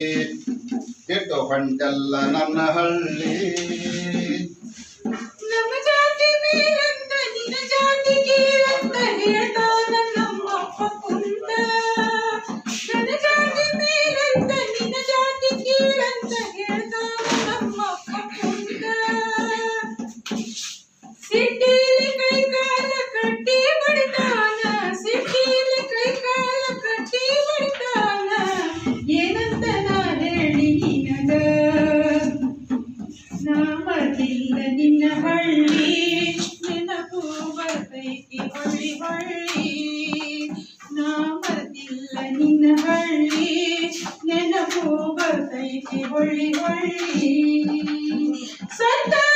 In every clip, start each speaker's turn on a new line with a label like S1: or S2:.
S1: ಕೆಟ್ಟು ಹೊಂಟಲ್ಲ ನನ್ನ ಹಳ್ಳಿ.
S2: ನಮ್ಮ ಜಾತಿ ಮೇಲಂತ ನಿನ್ನ ಜಾತಿ ಕೇಳಂತ ಹೇಳ್ತಾನ ನಮ್ಮಪ್ಪ ಕುಂತ. ನನ್ನ ಜಾತಿ ಮೇಲಂತ ನಿನ್ನ ಜಾತಿ ಕೇಳಂತ ಹೇಳ್ತಾನ ನಮ್ಮಪ್ಪ ಕುಂತ. ಸಿಟ್ಟಿಲಿ ಹೊಳ್ಳಿ ಹೊಳ್ಳಿ ಸತ್ತಾರ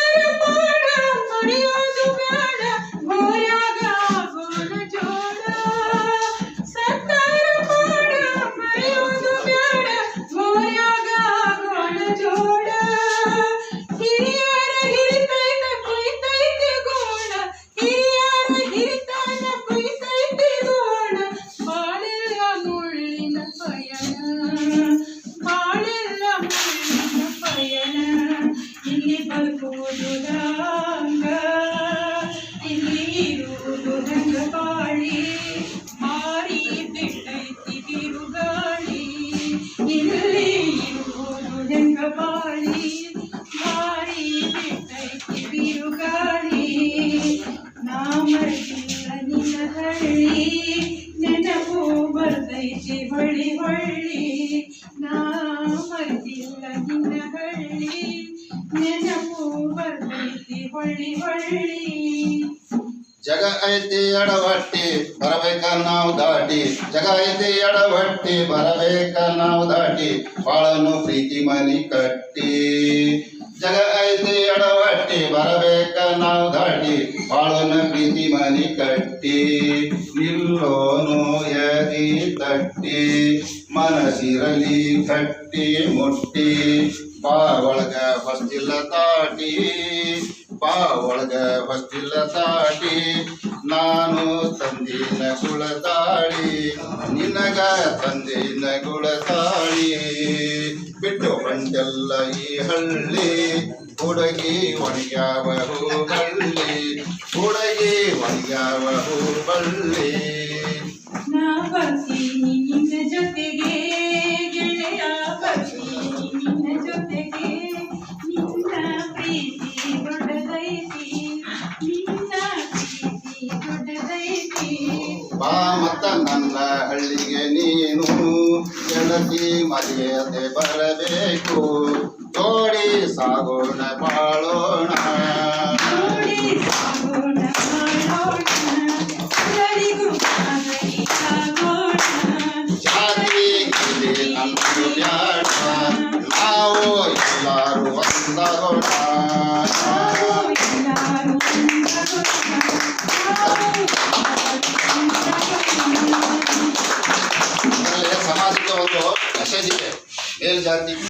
S2: ಹಳ್ಳಿ ನೆನಪು ಬರ್ತೈತಿ ಹೊಳ್ಳಿ ಹೊಳ್ಳಿ ನಾ ಮರೆತಿಲ್ಲ ನಿನ್ನ ಹಳ್ಳಿ ನೆನಪು ಬರ್ತೈತಿ ಹೊಳ್ಳಿ ಹೊಳ್ಳಿ
S1: ಜಗ ಐತಿ ಎಡವಟ್ಟಿ ಬರಬೇಕ ನಾವು ದಾಟಿ ಜಗ ಐತಿ ಎಡವಟ್ಟಿ ಬರಬೇಕ ನಾವು ದಾಟಿ ಬಾಳನ್ನು ಪ್ರೀತಿ ಮನಿ ಕಟ್ಟಿ ಜಗ ಐತಿ ಎಡವಟ್ಟಿ ಬರಬೇಕ ನಾವು ದಾಟಿ ಬಾಳನ್ನು ಪ್ರೀತಿ ಮನಿ ಕಟ್ಟಿ ನಿಲ್ಲೋನು ಎದಿ ತಟ್ಟಿ ಮನಸ್ಸಿರಲಿ ಕಟ್ಟಿ ಮುಟ್ಟಿ ಬಾ ಒಳಗ ಹೊಸ್ತಿಲ್ಲ ತಾಟಿ ಬಾ ಬಸ್ತಿಲ್ಲ ತಾಟಿ, ನಾನು ತಂದಿನ ಕುಳತಾಳಿ ನಿನಗ ತಂದಿನ ಕುಳತಾಳಿ ಬಿಟ್ಟು ಬಂಡೆಲ್ಲ ಈ ಹಳ್ಳಿ, ಹುಡುಗಿ ಒಣಗ್ಯಾವ ಹೂಬಳ್ಳಿ, ಹುಡುಗಿ ಒಣಗ್ಯಾವ ಹೂಬಳ್ಳಿ.
S2: ನಾ ಬರ್ತೀನಿ ಜೊತೆಗೆ.
S1: ಬಾ ಮತ್ತ ನನ್ನ ಹಳ್ಳಿಗೆ ನೀನು ಗೆಳತಿ ಮರ್ಯಾದೆ ಬರಬೇಕು. ಜೋಡಿ ಸಾಗೋಣ ಬಾಳೋಣ. ನಾವು ಎಲ್ಲಾರು ಒಂದಾಗೋಣ. ভাষা দিলে এর জাতি